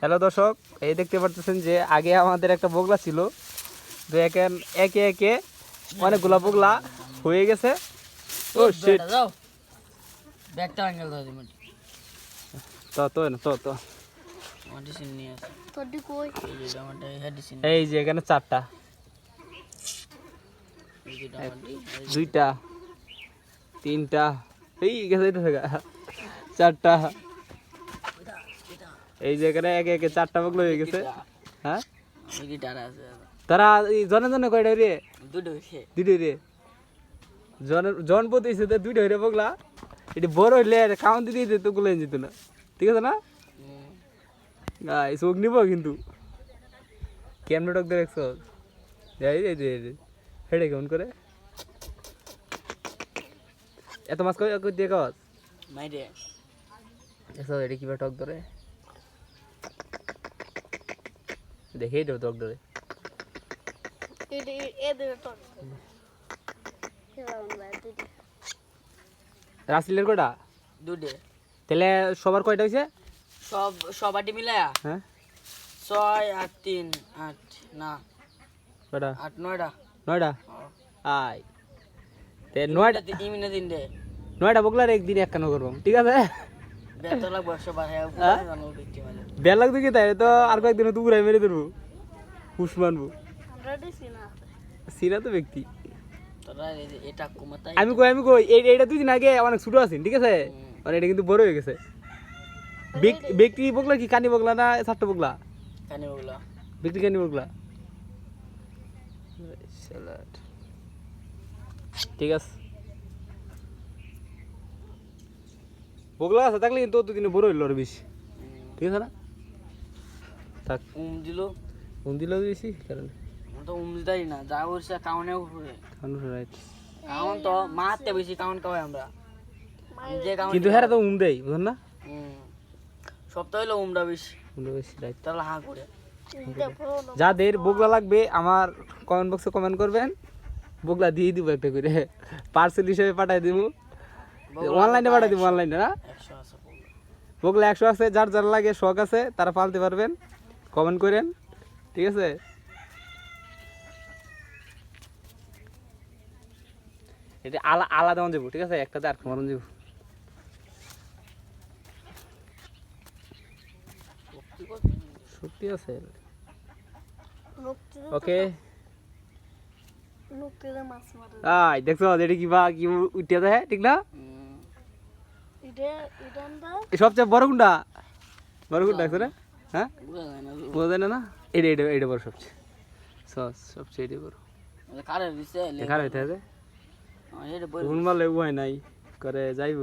Hello দর্শক এই দেখতে পারতেছেন যে আগে আমাদের একটা বগলা ছিল। তো এখন একে একে অনেকগুলা বগলা হয়ে গেছে। ও শিট তো তো তো তো। এই যে এখানে চারটা। দুইটা তিনটা এই গেছে চারটা। এই এখানে একে একে চারটা বগলা হয়ে গেছে। হ্যাঁ? এই তারা এই জনে জনে কয়টা রে দুটো রে জন জন প্রতি হিসেবে দুইটা হইরে বগলা এটি বড় হইলে কাউন্ট দিয়ে দিতে তো গুলো যেত না। ঠিক আছে না? গাই চোখ নিব কিন্তু। ক্যামেরা টক দেখছ যাই যাই যাই যাই হেডে কেমন করে? এত মাছ কই দিয়ে কাজ মাইরে। এসব এটি কীভাবে টক ধরে। দেখেই দেবো টক ধরে রাসিলের কয়টা? দুটো তাহলে সবার কয়টা হয়েছে সব সবাটি মিলায়া? হ্যাঁ। ছয় আট তিন আট না। কয়টা? আট নয়টা। নয়টা। আয়। তে নয়টা তিন মিনিট তিনটে। নয়টা বগলার একদিন একখানো করব? ঠিক আছে? বেতন লাগবে একশো বার? জানো দেখতে মানে বেল লাগতো কি তাই তো আর কয়েকদিন দুপুরাই মেরে ধরবো হুস মানবো। আমরা দিছি না সিরা তো ব্যক্তি। আমি কই আমি কই এইটা দুই দিন আগে অনেক ছোট আছেন ঠিক আছে। আর এটা কিন্তু বড় হয়ে গেছে। ব্যক্তি- বগলা কি কানি বগলা না ছাট্ট বগলা? কানি ওগুলো ব্যক্তি কানি শালার। ঠিক আছে। বগলা আছে থাকলে কিন্তু দুদিনে বড় হইল আর বেশি। ঠিক আছে না? থাক। দিল। দিলেও বেশি কারণ আমি তো উম দিতাই না যা করছে কাউনে উপরে কারণ রাইট কাউন তো মারতে বেশি কাউন খাওয়াই আমরা। যে কাউন কিন্তু হ্যাঁ তো উম দেয় বুঝলেন না? সপ্তাহ হইল উমরা বেশি। উম দেয় বেশি রাইট তাহলে হা করে। যাদের বগলা লাগবে আমার কমেন্ট বক্সে কমেন্ট করবেন। বগলা দিয়ে দিব একটা করে। পার্সেল হিসেবে পাঠাই দিব। অনলাইনে পাঠাই দিব অনলাইনে না? বগলা। একশো আছে যার যার লাগে শখ আছে তারা পালতে পারবেন। কমেন্ট করেন। ঠিক আছে? এটা আলা আলাদা যাব ঠিক আছে? একটাতে আর মারণ যাব সত্যি আছে? ওকে লোকটি মাছ মারে আই দেখছ এটা কি বা কি উঠিয়ে দেয় ঠিক না? না সবচেয়ে বড় কোনটা? বড় কোনটা আছে রে হ্যাঁ? না। বোঝা যায় না না? এটা এটা এটা বড় সবচেয়ে। সস সবচেয়ে এটা বড় কারে দিছে দেখার হইতে আছে আমার এটা উপায় নাই করে যাইব।